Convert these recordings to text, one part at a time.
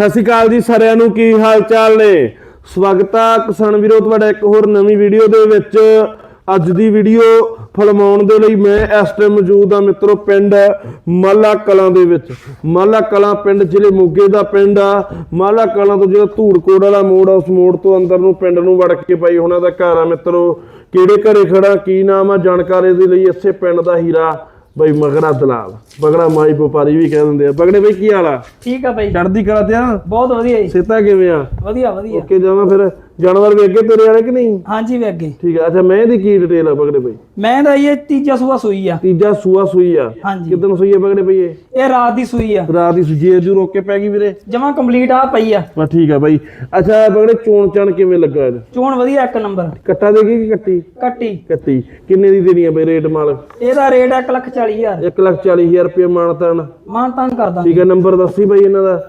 ਸਤਿ ਸ਼੍ਰੀ ਅਕਾਲ ਜੀ ਸਾਰਿਆਂ ਨੂੰ, ਕੀ ਹਾਲ ਚਾਲ ਨੇ? ਸਵਾਗਤ ਆ ਕਿਸਾਨ ਵੀਰੋ, ਤੁਹਾਡਾ ਇੱਕ ਹੋਰ ਨਵੀਂ ਵੀਡੀਓ ਦੇ ਵਿੱਚ। ਅੱਜ ਦੀ ਵੀਡੀਓ ਫਿਲਮਾਉਣ ਦੇ ਲਈ ਮੈਂ ਇਸ ਟਾਈਮ ਮੌਜੂਦ ਆ ਮਿੱਤਰੋ, ਪਿੰਡ ਮਾਲਾ ਕਲਾਂ ਦੇ ਵਿੱਚ। ਮਾਲਾ ਕਲਾਂ ਪਿੰਡ, ਜ਼ਿਲ੍ਹੇ ਮੋਗੇ ਦਾ ਪਿੰਡ ਆ। ਮਾਲਾ ਕਲਾਂ ਤੋਂ ਜਿਹੜਾ ਧੂੜਕੋੜ ਵਾਲਾ ਮੋੜ ਆ, ਉਸ ਮੋੜ ਤੋਂ ਅੰਦਰ ਨੂੰ ਪਿੰਡ ਨੂੰ ਵੜ ਕੇ ਬਾਈ ਉਹਨਾਂ ਦਾ ਘਰ ਆ ਮਿੱਤਰੋ। ਕਿਹੜੇ ਘਰੇ ਖੜਾ ਕੀ ਨਾਮ ਆ, ਜਾਣਕਾਰੀ ਦੇ ਲਈ ਇਸੇ ਪਿੰਡ ਦਾ ਹੀਰਾ ਬਾਈ ਮਗਰਾ ਦਲਾਲ ਬਗੜਾ ਮਾਈ ਵਪਾਰੀ ਵੀ ਕਹਿ ਦਿੰਦੇ ਆ। ਬਗੜੇ ਬਾਈ ਕੀ ਹਾਲ ਆ? ਠੀਕ ਆ ਬਾਈ। ਚੜਦੀ ਕਲਾ ਤੇ ਆ? ਬਹੁਤ ਵਧੀਆ ਜੀ। ਸਿੱਧਾ ਕਿਵੇਂ ਆ? ਵਧੀਆ ਵਧੀਆ। ਓਕੇ ਜਾਵਾਂ ਫਿਰ। ਜਾਨਵਰ ਕੇ ਤੇਰੇ ਵਾਲੇ ਕਿ ਨਹੀਂ? ਹਾਂਜੀ ਵੀ ਅੱਗੇ। ਠੀਕ ਆ ਅੱਛਾ ਮੈਂ ਦੀ ਕੀ ਡਿਟੇਲ ਆ ਬਗੜੇ ਬਾਈ ਮੈਂ ਤਾਂ ਇਹ ਤੀਜਾ ਸੂਆ ਸੂਈ ਆ। ਤੀਜਾ ਸੂਆ ਸੂਈ ਆ। ਹਾਂਜੀ। ਕਿਦਾਂ ਸੂਈ ਆ ਬਗੜੇ ਬਈ ਇਹ? ਇਹ ਰਾਤ ਦੀ ਸੂਈ ਆ। ਰਾਤ ਦੀ ਸੁਜੇ ਜੂ ਰੋਕ ਕੇ ਪੈ ਗਈ ਵੀਰੇ। ਜਮਾ ਕੰਪਲੀਟ ਆ ਪਈ ਆ। ਬਸ ਠੀਕ ਆ ਬਾਈ। ਅੱਛਾ ਬਗੜੇ ਚੋਣ ਚਣ ਕਿਵੇਂ ਲੱਗਾ ਇਹਦਾ? ਚੋਣ ਵਧੀਆ ਇੱਕ ਨੰਬਰ। ਕੱਟਾ ਦੇਗੀ ਕਿ ਕੱਟੀ? ਕੱਟੀ। ਕੱਟੀ। ਕਿੰਨੇ ਦੀ ਦੇਣੀ ਆ ਬਈ ਰੇਟ ਮਾਲ? ਇਹਦਾ ਰੇਟ 1 ਲੱਖ 40 ਹਜ਼ਾਰ। 1 ਲੱਖ 40 ਹਜ਼ਾਰ ਰੁਪਏ ਮਾਨਤਾਨ ਮਾਨ ਤਾਨ ਕਰਦਾ। ਠੀਕ ਆ ਨੰਬਰ ਦੱਸੀ ਬਾਈ ਇਹਨਾਂ ਦਾ।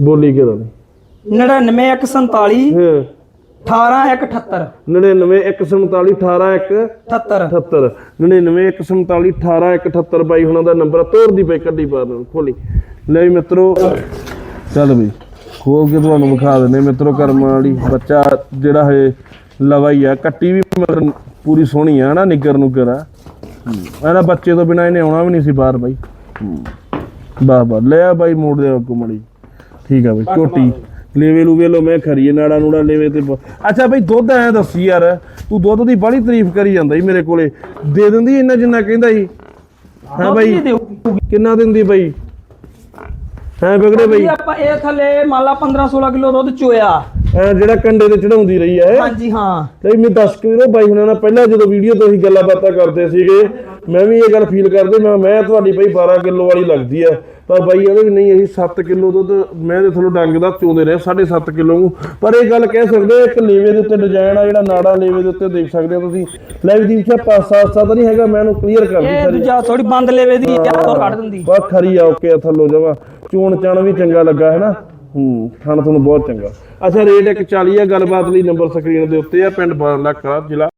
ਬੋਲੀ ਕਿਹਦਾ ਨੇ 99 147 ਹਾਂ 18 178 99 147 18 1 78 78 99 147 18 178 ਬਾਈ ਹੁਣਾਂ ਦਾ ਨੰਬਰ ਤੋੜ ਦੀ ਬਾਈ ਕੱਢੀ ਬਾਹਰ ਖੋਲੀ ਲੈ ਵੀ ਮਿੱਤਰੋ ਚੱਲ ਬਈ ਖੋਲ ਕੇ ਤੁਹਾਨੂੰ ਵਿਖਾ ਦਿੰਦੇ ਮਿੱਤਰੋ ਕਰਮਾਂ ਵਾਲੀ ਬੱਚਾ ਜਿਹੜਾ ਹੈ ਲਵਾ ਹੀ ਆ ਕੱਟੀ ਵੀ ਮਗਰ ਪੂਰੀ ਸੋਹਣੀ ਆ ਨਾ ਨਿੱਗਰ ਨੁੱਗਰ ਆ ਇਹਦਾ ਬੱਚੇ ਤੋਂ ਬਿਨਾ ਇਹਨੇ ਆਉਣਾ ਵੀ ਨਹੀਂ ਸੀ ਬਾਹਰ ਬਾਈ ਬਾਹ ਲੈ ਆ ਬਾਈ ਮੋੜ ਦੇ ਅੱਗੋਂ ਮੜੀ ਠੀਕ ਆ ਬਾਈ ਝੋਟੀ ਲੇਵੇ ਲੂਵੇ ਲੋ ਮੈਂ ਖਰੀਏ ਨਾੜਾ ਨੂੜਾ ਲੇਵੇ ਤੇ ਅੱਛਾ ਬਾਈ ਦੁੱਧ ਐ ਦੱਸੀ ਯਾਰ ਤੂੰ ਦੁੱਧ ਦੀ ਬੜੀ ਤਾਰੀਫ ਕਰੀ ਜਾਂਦਾ ਸੀ ਮੇਰੇ ਕੋਲੇ। ਦੇ ਦਿੰਦੀ ਇੰਨਾ ਜਿੰਨਾ ਕਹਿੰਦਾ ਸੀ? ਹਾਂ ਬਾਈ? ਕਿੰਨਾ ਦਿੰਦੀ ਬਾਈ? ਹੈ ਬਗੜੇ ਬਾਈ? ਆਪਾਂ ਇਹ ਥੱਲੇ ਮੰਨ ਲਾ 15 16 ਕਿਲੋ ਦੁੱਧ ਚੋਇਆ। ਐ ਜਿਹੜਾ ਕੰਡੇ ਤੇ ਚੜਾਉਂਦੀ ਰਹੀ ਐ ਹਾਂਜੀ ਹਾਂ। ਨਹੀਂ ਮੈਂ ਦੱਸ ਕੇ ਵੀਰੋ ਬਾਈ ਹੁਣਾਂ ਨਾਲ ਪਹਿਲਾਂ ਜਦੋਂ ਵੀਡੀਓ ਤੋਂ ਅਸੀਂ ਗੱਲਾਂ ਬਾਤਾਂ ਕਰਦੇ ਸੀਗੇ ਮੈਂ ਵੀ ਇਹ ਗੱਲ ਫੀਲ ਕਰਦੇ ਮੈਂ ਮੈਂ ਤੁਹਾਡੀ ਬਾਈ 12 ਕਿਲੋ ਵਾਲੀ ਲੱਗਦੀ ਆ ਪਰ ਬਾਈ ਉਹਦੇ ਵੀ ਨਹੀਂ ਅਸੀਂ 7 ਕਿਲੋ ਦੁੱਧ ਮੈਂ ਤੇ ਥੋੜਾ ਡੰਗ ਦਾ ਚੋਂਦੇ ਰਹੇ 7.5 ਕਿਲੋ ਪਰ ਇਹ ਗੱਲ ਕਹਿ ਸਕਦੇ ਇੱਕ ਲੇਵੇ ਦੇ ਉੱਤੇ ਡਿਜ਼ਾਈਨ ਆ ਜਿਹੜਾ ਨਾੜਾ ਲੇਵੇ ਦੇ ਉੱਤੇ ਦੇਖ ਸਕਦੇ ਹੋ ਤੁਸੀਂ। ਲੈ ਵੀ ਦੀ ਪਾਸਾ ਆਸਾ ਤਾਂ ਨਹੀਂ ਹੈਗਾ ਮੈਂ ਇਹਨੂੰ ਕਲੀਅਰ ਕਰਦੀ ਇਹ ਸਾਰੀ ਦੂਜਾ ਥੋੜੀ ਬੰਦ ਲੈਵੇ ਦੀ ਯਾਰ ਤੋਂ ਕੱਢ ਦਿੰਦੀ। ਬਹੁਤ ਖਰੀ ਆ ਓਕੇ ਆ ਥੱਲੋ ਜਵਾ ਚੋਣ ਚਣ ਵੀ ਚੰਗਾ ਲੱਗਾ ਹੈ ਨਾ? ਹੂੰ ਖਾਣਾ ਤੁਹਾਨੂੰ ਬਹੁਤ ਚੰਗਾ। ਅੱਛਾ ਰੇਟ ਇੱਕ 40 ਆ ਗੱਲਬਾਤ ਲਈ ਨੰਬਰ ਸਕਰੀਨ ਦੇ ਉੱਤੇ ਆ ਪਿੰਡ ਬਾਰਾਂਲਾ ਕਲਾ ਜ਼ਿਲ੍ਹਾ